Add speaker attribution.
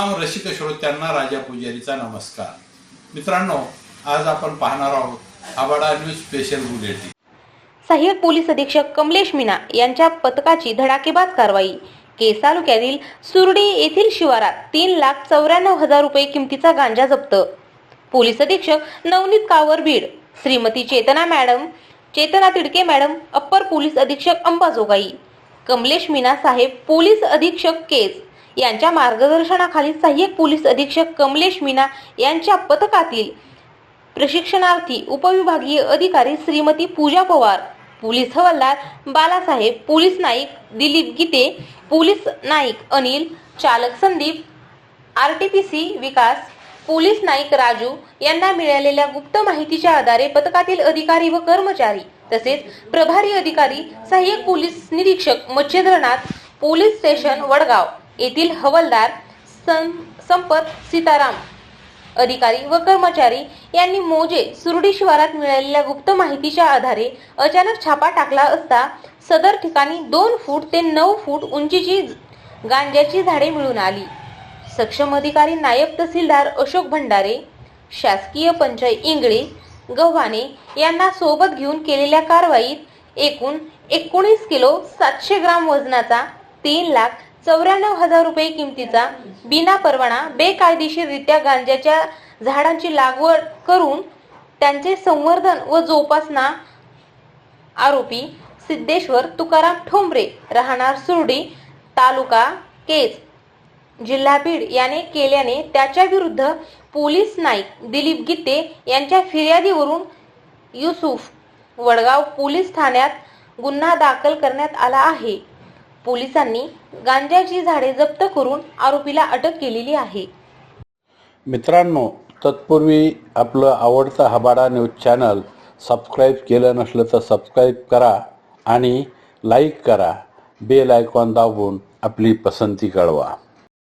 Speaker 1: रसिक श्रोत्यांना राजा पुजारीचा नमस्कार. मित्रांनो आज आपण पाहणार आहोत आबाडा न्यूज स्पेशल बुलेटिन
Speaker 2: सहाय्यक पोलीस अधीक्षक कमलेश मीना यांच्या पथकाची धडाकेबाज कारवाई. केस तालुक्यातील सुरडी येथील शिवारात तीन लाख चौऱ्याण्णव हजार रुपये किमतीचा गांजा जप्त. पोलीस अधीक्षक Navneet Kawar Beed Shrimati Chetana madam Chetana Tidke madam upper police अधीक्षक अंबाजोगाई. कमलेश मीना साहेब पोलीस अधीक्षक केस यांच्या मार्गदर्शनाखाली सहाय्यक पोलीस अधीक्षक कमलेश मीना यांच्या पथकातील प्रशिक्षणार्थी उपविभागीय अधिकारी Shrimati Pooja Pawar police havaldar Balasaheb police Naik Dilip Gite police Naik Anil चालक Sandeep R T P C Vikas police Naik Raju यांना मिळालेल्या गुप्त माहितीच्या आधारे पथकातील अधिकारी व कर्मचारी तसेच प्रभारी अधिकारी सहाय्यक पोलीस निरीक्षक मच्छिंद्रनाथ पोलीस स्टेशन वडगाव. येथील हवालदार सं- संपत सीताराम अधिकारी व कर्मचारी यांनी मोजे सुरडी शिवारात मिळालेल्या गुप्त माहितीच्या आधारे अचानक छापा टाकला असता सदर ठिकाणी दोन फूट ते नऊ फूट उंचीची गांजाची झाडे मिळून आली. सक्षम अधिकारी नायब तहसीलदार अशोक भंडारे शासकीय पंचायत इंगळे गव्हाणे यांना सोबत घेऊन केलेल्या कारवाईत एकूण एकोणीस किलो सातशे ग्राम वजनाचा तीन लाख चौऱ्याण्णव हजार रुपये किमतीचा बिना परवाना बेकायदेशीररित्या गांजाच्या झाडांची लागवड करून त्यांचे संवर्धन व जोपासना आरोपी सिद्धेश्वर तुकाराम ठोंबरे राहणार सुर्डी तालुका केज. जिल्हा बीड याने केल्याने त्याच्या विरुद्ध पोलीस नाईक दिलीप गीते यांच्या फिर्यादीवरून युसुफ वडगाव पोलीस ठाण्यात गुन्हा दाखल करण्यात आला आहे. पोलिसांनी गांजाची झाडे जप्त करून आरोपीला अटक केलेली आहे.
Speaker 3: मित्रांनो तत्पूर्वी आपलं आवडतं हबाडा न्यूज चॅनल सबस्क्राईब केलं नसलं तर सबस्क्राईब करा आणि लाईक करा. बेल आयकॉन दाबून आपली पसंती कळवा.